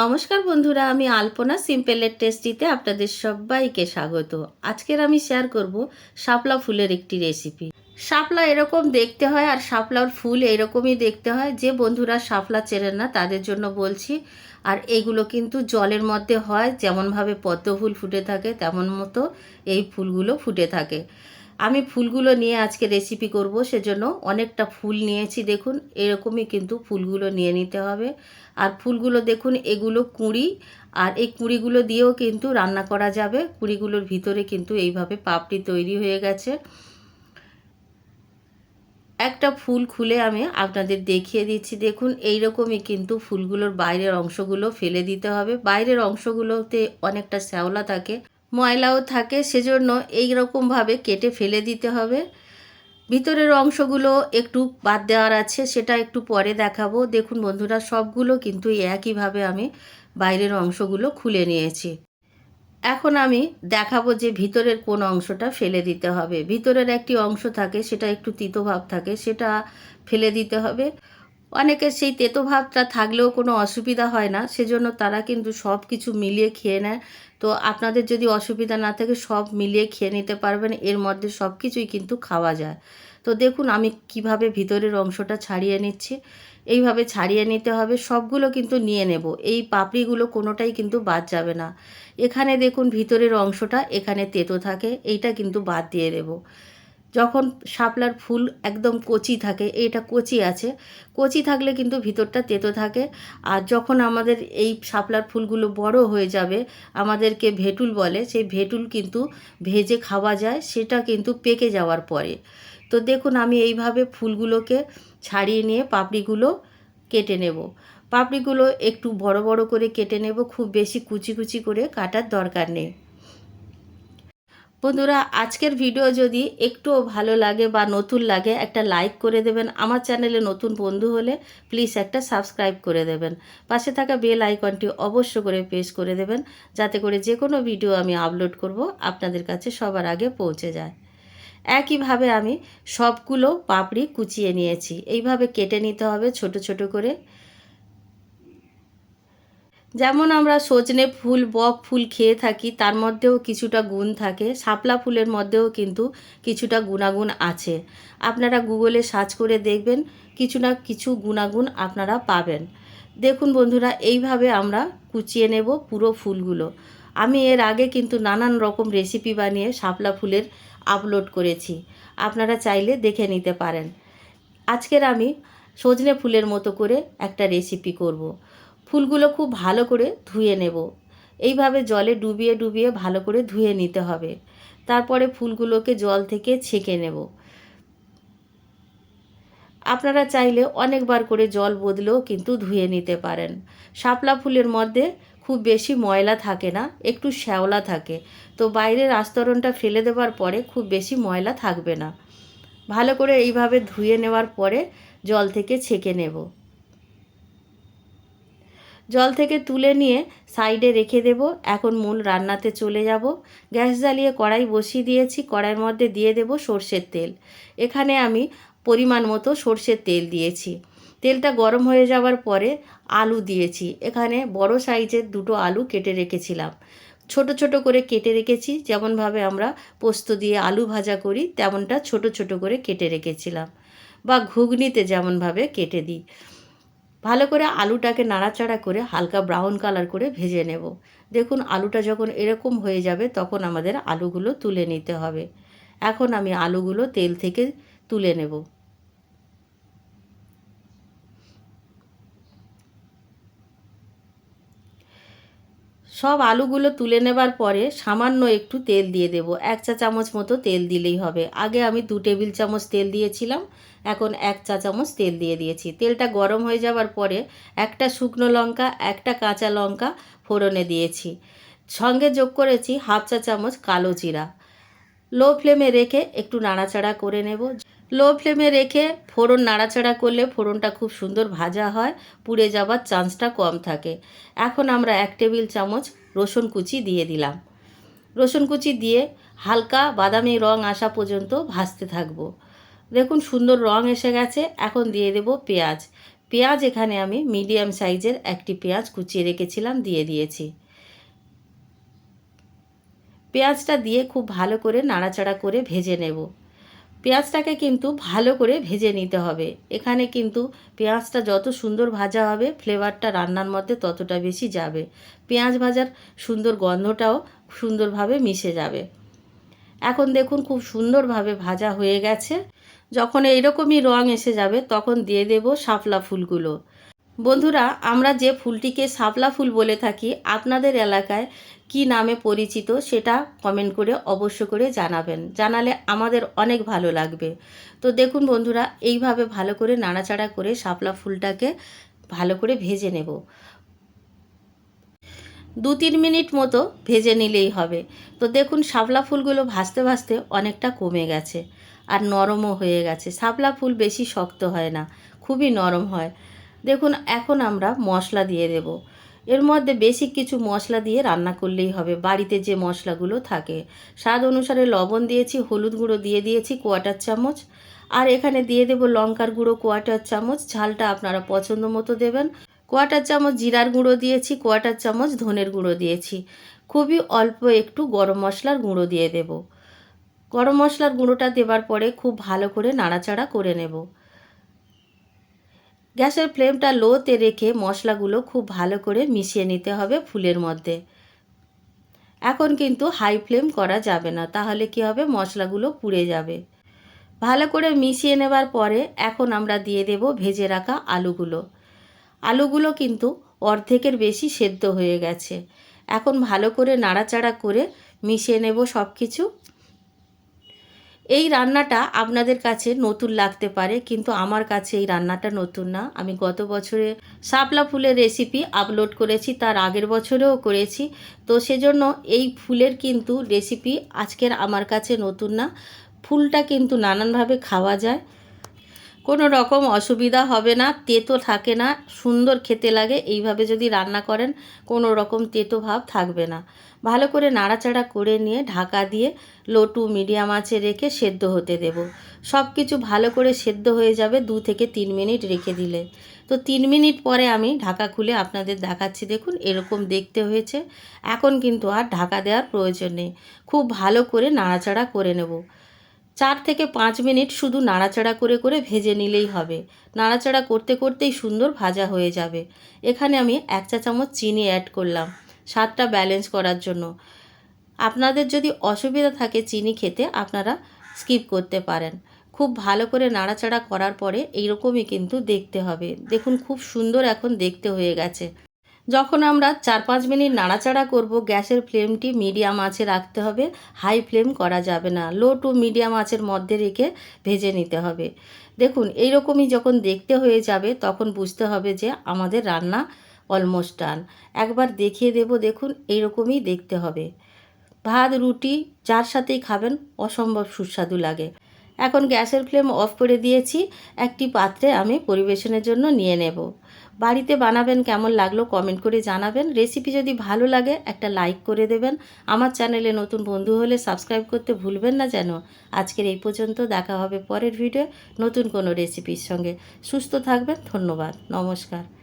নমস্কার বন্ধুরা, আমি আলপনা সিম্পলের টেস্টিতে আপনাদের সবাইকে স্বাগত। আজকের আমি শেয়ার করব শাপলা ফুলের একটি রেসিপি শাপলা এরকম দেখতে হয় আর শাপলার ফুল এরকমই দেখতে হয় যে বন্ধুরা শাপলা চেনেন না, তাদের জন্য বলছি। আর এগুলো কিন্তু জলের মধ্যে হয়, যেমনভাবে পদ্ম ফুল ফুটে থাকে, তেমন মতো এই ফুলগুলো ফুটে থাকে। আমি ফুলগুলো নিয়ে আজকে রেসিপি করব, সেজন্য অনেকটা ফুল নিয়েছি, দেখুন। এরকমই কিন্তু ফুলগুলো নিয়ে নিতে হবে। আর ফুলগুলো দেখুন, এগুলো কুঁড়ি, আর এই কুঁড়িগুলো দিয়েও কিন্তু রান্না করা যাবে। কুঁড়িগুলোর ভিতরে কিন্তু এইভাবে পাপড়ি তৈরি হয়ে গেছে। একটা ফুল খুলে আমি আপনাদের দেখিয়ে দিচ্ছি। দেখুন এই রকমই কিন্তু ফুলগুলোর বাইরের অংশগুলো ফেলে দিতে হবে। বাইরের অংশগুলোতে অনেকটা শ্যাওলা থাকে। ময়লাও থাকে, সেজন্য এই রকমভাবে কেটে ফেলে দিতে হবে। ভিতরের অংশগুলো একটু বাদ দেওয়ার আছে, সেটা একটু পরে দেখাবো। দেখুন বন্ধুরা, সবগুলো কিন্তু একইভাবে আমি বাইরের অংশগুলো খুলে নিয়েছি। এখন আমি দেখাবো যে ভিতরের কোন অংশটা ফেলে দিতে হবে। ভিতরের একটি অংশ থাকে, সেটা একটু তিতভাব থাকে, সেটা ফেলে দিতে হবে। অনেকের সেই তেতো ভাবটা থাকলেও কোনো অসুবিধা হয় না, সেজন্য তারা কিন্তু সব কিছু মিলিয়ে খেয়ে নেয়। তো আপনাদের যদি অসুবিধা না থাকে, সব মিলিয়ে খেয়ে নিতে পারবেন। এর মধ্যে সব কিছুই কিন্তু খাওয়া যায়। তো দেখুন, আমি কীভাবে ভিতরের অংশটা ছাড়িয়ে নিচ্ছি। এইভাবে ছাড়িয়ে নিতে হবে, সবগুলো কিন্তু নিয়ে নেব। এই পাপড়িগুলো কোনোটাই কিন্তু বাদ যাবে না। এখানে দেখুন, ভিতরের অংশটা এখানে তেতো থাকে, এইটা কিন্তু বাদ দিয়ে দেবো। যখন শাপলার ফুল একদম কচি থাকে এটা কচি আছে, কচি থাকলে কিন্তু ভিতরটা তেতো থাকে। আর যখন আমাদের এই শাপলার ফুলগুলো বড় হয়ে যাবে, আমাদেরকে ভেটুল বলে, সেই ভেটুল কিন্তু ভেজে খাওয়া যায়, সেটা কিন্তু পেকে যাওয়ার পরে। তো দেখুন, আমি এইভাবে ফুলগুলোকে ছাড়িয়ে নিয়ে পাপড়িগুলো কেটে নেব। পাপড়িগুলো একটু বড় বড় করে কেটে নেব, খুব বেশি কুচি কুচি করে কাটার দরকার নেই। বন্ধুরা, আজকের ভিডিও যদি একটুও ভালো লাগে বা নতুন লাগে, একটা লাইক করে দেবেন। আমার চ্যানেলে নতুন বন্ধু হলে প্লিজ একটা সাবস্ক্রাইব করে দেবেন। পাশে থাকা বেল আইকনটি অবশ্য করে প্রেস করে দেবেন, যাতে করে যে কোনো ভিডিও আমি আপলোড করব, আপনাদের কাছে সবার আগে পৌঁছে যায়। একইভাবে আমি সবগুলো পাপড়ি কুচিয়ে নিয়েছি। এইভাবে কেটে নিতে হবে ছোট ছোট করে। যেমন আমরা সজনে ফুল, বক ফুল খেয়ে থাকি, তার মধ্যেও কিছুটা গুণ থাকে। শাপলা ফুলের মধ্যেও কিন্তু কিছুটা গুণাগুণ আছে। আপনারা গুগলে সার্চ করে দেখবেন, কিছু না কিছু গুণাগুণ আপনারা পাবেন। দেখুন বন্ধুরা, এইভাবে আমরা কুচিয়ে নেব পুরো ফুলগুলো। আমি এর আগে কিন্তু নানান রকম রেসিপি বানিয়ে শাপলা ফুলের আপলোড করেছি। আপনারা চাইলে দেখে নিতে পারেন। আজকের আমি সজনে ফুলের মতো করে একটা রেসিপি করব। ফুলগুলো খুব ভালো করে ধুয়ে নেব। এইভাবে জলে ডুবিয়ে ডুবিয়ে ভালো করে ধুয়ে নিতে হবে। তারপরে ফুলগুলোকে জল থেকে ছেঁকে নেব। আপনারা চাইলে অনেকবার করে জল বদলেও কিন্তু ধুয়ে নিতে পারেন। শাপলা ফুলের মধ্যে খুব বেশি ময়লা থাকে না, একটু শ্যাওলা থাকে। তো বাইরের আস্তরণটা ফেলে দেওয়ার পরে খুব বেশি ময়লা থাকবে না। ভালো করে এইভাবে ধুয়ে নেওয়ার পরে জল থেকে ছেঁকে নেব। জল থেকে তুলে নিয়ে সাইডে রেখে দেব। এখন মূল রান্নাতে চলে যাব। গ্যাস জ্বালিয়ে কড়াই বসিয়ে দিয়েছি। কড়াইয়ের মধ্যে দিয়ে দেব সর্ষের তেল। এখানে আমি পরিমাণ মতো সর্ষের তেল দিয়েছি। তেলটা গরম হয়ে যাওয়ার পরে আলু দিয়েছি। এখানে বড় সাইজের দুটো আলু কেটে রেখেছিলাম। ছোট ছোট করে কেটে রেখেছি। যেমনভাবে আমরা পোস্ত দিয়ে আলু ভাজা করি, তেমনটা ছোট ছোট করে কেটে রেখেছিলাম। বা ঘুগনিতে যেমনভাবে কেটে দিই। ভালো করে আলুটাকে নাড়াচাড়া করে হালকা ব্রাউন কালার করে ভেজে নেব। দেখুন আলুটা যখন এরকম হয়ে যাবে তখন আমাদের আলুগুলো তুলে নিতে হবে। এখন আমি আলুগুলো তেল থেকে তুলে নেব। সব আলুগুলো তুলে নেবার পরে সামান্য একটু তেল দিয়ে দেব। এক চা চামচ মতো তেল দিলেই হবে। আগে আমি দু টেবিল চামচ তেল দিয়েছিলাম, এখন এক চা চামচ তেল দিয়ে দিয়েছি। তেলটা গরম হয়ে যাওয়ার পরে একটা শুকনো লঙ্কা, একটা কাঁচা লঙ্কা ফোড়নে দিয়েছি। সঙ্গে যোগ করেছি হাফ চা চামচ কালো জিরা। লো ফ্লেমে রেখে একটু নাড়াচাড়া করে নেব। লো ফ্লেমে রেখে ফোড়ন নাড়াচাড়া করলে ফোড়নটা খুব সুন্দর ভাজা হয়, পুড়ে যাওয়ার চান্সটা কম থাকে। এখন আমরা এক টেবিল চামচ রসুন কুচি দিয়ে দিলাম। রসুন কুচি দিয়ে হালকা বাদামি রং আসা পর্যন্ত ভাজতে থাকব। দেখুন সুন্দর রং এসে গেছে, এখন দিয়ে দেব পেঁয়াজ। পেঁয়াজ এখানে আমি মিডিয়াম সাইজের একটি পেঁয়াজ কুচিয়ে রেখেছিলাম, দিয়ে দিয়েছি। পেঁয়াজটা দিয়ে খুব ভালো করে নাড়াচাড়া করে ভেজে নেব। পেঁয়াজটাকে কিন্তু ভালো করে ভেজে নিতে হবে। এখানে কিন্তু পেঁয়াজটা যত সুন্দর ভাজা হবে ফ্লেভারটা রান্নার মধ্যে ততটা বেশি যাবে। পেঁয়াজ ভাজার সুন্দর গন্ধটাও সুন্দরভাবে মিশে যাবে। এখন দেখুন খুব সুন্দরভাবে ভাজা হয়ে গেছে। যখন এইরকমই রং এসে যাবে, তখন দিয়ে দেব শাপলা ফুলগুলো। বন্ধুরা, আমরা যে ফুলটিকে শাপলা ফুল বলে থাকি, আপনাদের এলাকায় কি নামে পরিচিত সেটা কমেন্ট করে অবশ্য করে জানাবেন। জানালে আমাদের অনেক ভালো লাগবে। তো দেখুন বন্ধুরা, এইভাবে ভালো করে নাড়াচাড়া করে শাপলা ফুলটাকে ভালো করে ভেজে নেব। দু তিন মিনিট মতো ভেজে নিলেই হবে। তো দেখুন, শাপলা ফুলগুলো ভাজতে ভাজতে অনেকটা কমে গেছে আর নরমও হয়ে গেছে। শাপলা ফুল বেশি শক্ত হয় না, খুবই নরম হয়। দেখুন, এখন আমরা মশলা দিয়ে দেব। এর মধ্যে বেশি কিছু মশলা দিয়ে রান্না করলেই হবে। বাড়িতে যে মশলাগুলো থাকে, স্বাদ অনুসারে লবণ দিয়েছি, হলুদ গুঁড়ো দিয়ে দিয়েছি, কোয়াটার চামচ। আর এখানে দিয়ে দেব লঙ্কার গুঁড়ো, কোয়াটার চামচ। ঝালটা আপনারা পছন্দ মতো দেবেন। কোয়াটার চামচ জিরার গুঁড়ো দিয়েছি, কোয়াটার চামচ ধনের গুঁড়ো দিয়েছি। খুবই অল্প একটু গরম মশলার গুঁড়ো দিয়ে দেব। গরম মশলার গুঁড়োটা দেবার পরে খুব ভালো করে নাড়াচাড়া করে নেব। গ্যাসের ফ্লেমটা লোতে রেখে মশলাগুলো খুব ভালো করে মিশিয়ে নিতে হবে ফুলের মধ্যে। এখন কিন্তু হাই ফ্লেম করা যাবে না, তাহলে কি হবে? মশলাগুলো পুড়ে যাবে। ভালো করে মিশিয়ে নেবার পরে এখন আমরা দিয়ে দেব ভেজে রাখা আলুগুলো। আলুগুলো কিন্তু অর্ধেকের বেশি সেদ্ধ হয়ে গেছে। এখন ভালো করে নাড়াচাড়া করে মিশিয়ে নেব সব কিছু এই রান্নাটা আপনাদের কাছে নতুন লাগতে পারে, কিন্তু আমার কাছে এই রান্নাটা নতুন না। আমি গত বছরে শাপলা ফুলের রেসিপি আপলোড করেছি, তার আগের বছরেও করেছি। তো সেজন্য এই ফুলের কিন্তু রেসিপি আজকের আমার কাছে নতুন না। ফুলটা কিন্তু নানানভাবে খাওয়া যায়। কোনো রকম অসুবিধা হবে না, তেতো থাকে না, সুন্দর খেতে লাগে, এইভাবে যদি রান্না করেন কোনো রকম তেতো ভাব থাকবে না। ভালো করে নাড়াচাড়া করে নিয়ে ঢাকা দিয়ে লো টু মিডিয়াম আঁচে রেখে সেদ্ধ হতে দেব। সব কিছু ভালো করে সেদ্ধ হয়ে যাবে দু থেকে তিন মিনিট রেখে দিলে। তো তিন মিনিট পরে আমি ঢাকা খুলে আপনাদের দেখাচ্ছি, দেখুন এরকম দেখতে হয়েছে। এখন কিন্তু আর ঢাকা দেওয়ার প্রয়োজন নেই। খুব ভালো করে নাড়াচাড়া করে নেব। চার থেকে পাঁচ মিনিট শুধু নাড়াচাড়া করে করে ভেজে নিলেই হবে। নাড়াচাড়া করতে করতেই সুন্দর ভাজা হয়ে যাবে। এখানে আমি এক চা চামচ চিনি অ্যাড করলাম স্বাদটা ব্যালেন্স করার জন্য। আপনাদের যদি অসুবিধা থাকে চিনি খেতে, আপনারা স্কিপ করতে পারেন। খুব ভালো করে নাড়াচাড়া করার পরে এইরকমই কিন্তু দেখতে হবে। দেখুন, খুব সুন্দর এখন দেখতে হয়ে গেছে। যখন আমরা চার পাঁচ মিনিট নাড়াচাড়া করব, গ্যাসের ফ্লেমটি মিডিয়াম আঁচে রাখতে হবে। হাই ফ্লেম করা যাবে না। লো টু মিডিয়াম আঁচের মধ্যে রেখে ভেজে নিতে হবে। দেখুন, এইরকমই যখন দেখতে হয়ে যাবে, তখন বুঝতে হবে যে আমাদের রান্না অলমোস্ট ডান একবার দেখিয়ে দেব, দেখুন, এইরকমই দেখতে হবে। ভাত, রুটি, যার সাথেই খাবেন, অসম্ভব সুস্বাদু লাগে। এখন গ্যাসের ফ্লেম অফ করে দিয়েছি। একটি পাত্রে আমি পরিবেশনের জন্য নিয়ে নেব। বাড়িতে বানাবেন কেমন লাগল কমেন্ট করে জানাবেন। রেসিপি যদি ভালো লাগে, একটা লাইক করে দেবেন। আমার চ্যানেলে নতুন বন্ধু হলে সাবস্ক্রাইব করতে ভুলবেন না যেন। আজকের এই পর্যন্ত, দেখা হবে পরের ভিডিও নতুন কোনো রেসিপির সঙ্গে। সুস্থ থাকবেন, ধন্যবাদ, নমস্কার।